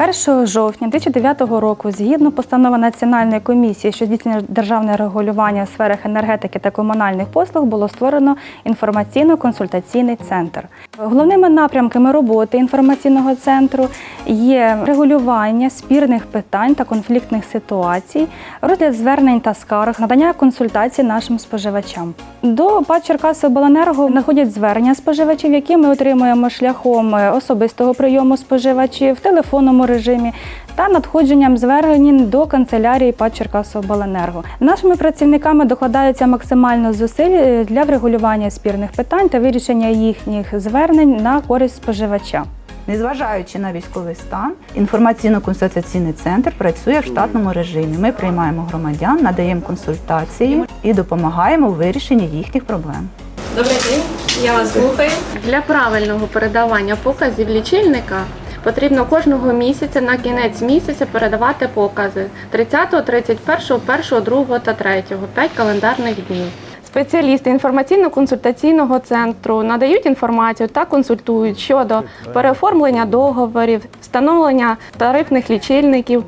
1 жовтня 2009 року, згідно постанови Національної комісії, що здійснює державне регулювання в сферах енергетики та комунальних послуг, було створено інформаційно-консультаційний центр. Головними напрямками роботи інформаційного центру є регулювання спірних питань та конфліктних ситуацій, розгляд звернень та скарг, надання консультацій нашим споживачам. До ПАД Черкасобленерго надходять звернення споживачів, які ми отримуємо шляхом е, особистого прийому споживачів телефонному режимі та надходженням звернень до канцелярії ПАД Черкасобленерго. Нашими працівниками докладається максимально зусиль е, для врегулювання спірних питань та вирішення їхніх звернень на користь споживача. Незважаючи на військовий стан, інформаційно-консультаційний центр працює в штатному режимі. Ми приймаємо громадян, надаємо консультації і допомагаємо у вирішенні їхніх проблем. Добрий день, я вас слухаю. Для правильного передавання показів лічильника потрібно кожного місяця на кінець місяця передавати покази. 30, 31, 1, 2 та 3, 5 календарних днів. Спеціалісти інформаційно-консультаційного центру надають інформацію та консультують щодо переоформлення договорів, встановлення тарифних лічильників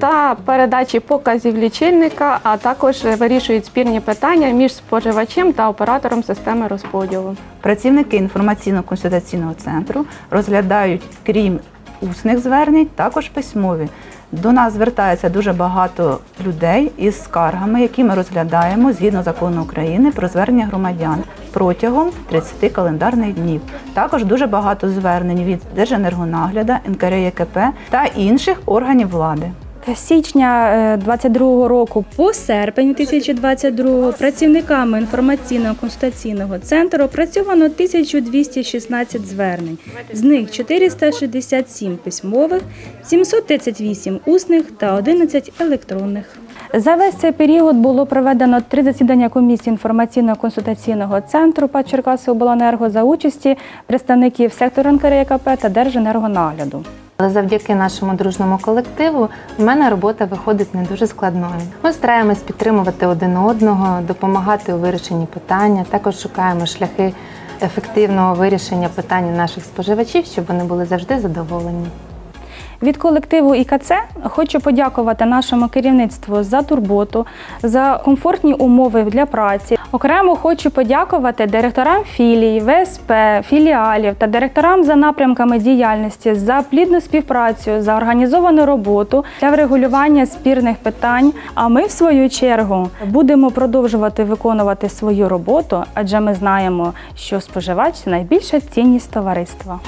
та передачі показів лічильника, а також вирішують спірні питання між споживачем та оператором системи розподілу. Працівники інформаційно-консультаційного центру розглядають, крім усних звернень, також письмові. До нас звертається дуже багато людей із скаргами, які ми розглядаємо згідно закону України про звернення громадян протягом 30 календарних днів. Також дуже багато звернень від Держенергонагляда, НКРЄКП та інших органів влади. Січня 2022 року по серпень 2022 працівниками інформаційно-консультаційного центру опрацьовано 1216 звернень. З них 467 письмових, 738 усних та 11 електронних. За весь цей період було проведено три засідання комісії інформаційно-консультаційного центру ПАД Черкасиобленерго за участі представників сектору НКРЄКП та Держенергонагляду. Але завдяки нашому дружному колективу в мене робота виходить не дуже складною. Ми стараємось підтримувати один одного, допомагати у вирішенні питання. Також шукаємо шляхи ефективного вирішення питань наших споживачів, щоб вони були завжди задоволені. Від колективу ІКЦ хочу подякувати нашому керівництву за турботу, за комфортні умови для праці. Окремо хочу подякувати директорам філій, ВСП, філіалів та директорам за напрямками діяльності за плідну співпрацю, за організовану роботу для врегулювання спірних питань. А ми, в свою чергу, будемо продовжувати виконувати свою роботу, адже ми знаємо, що споживач найбільша цінність товариства.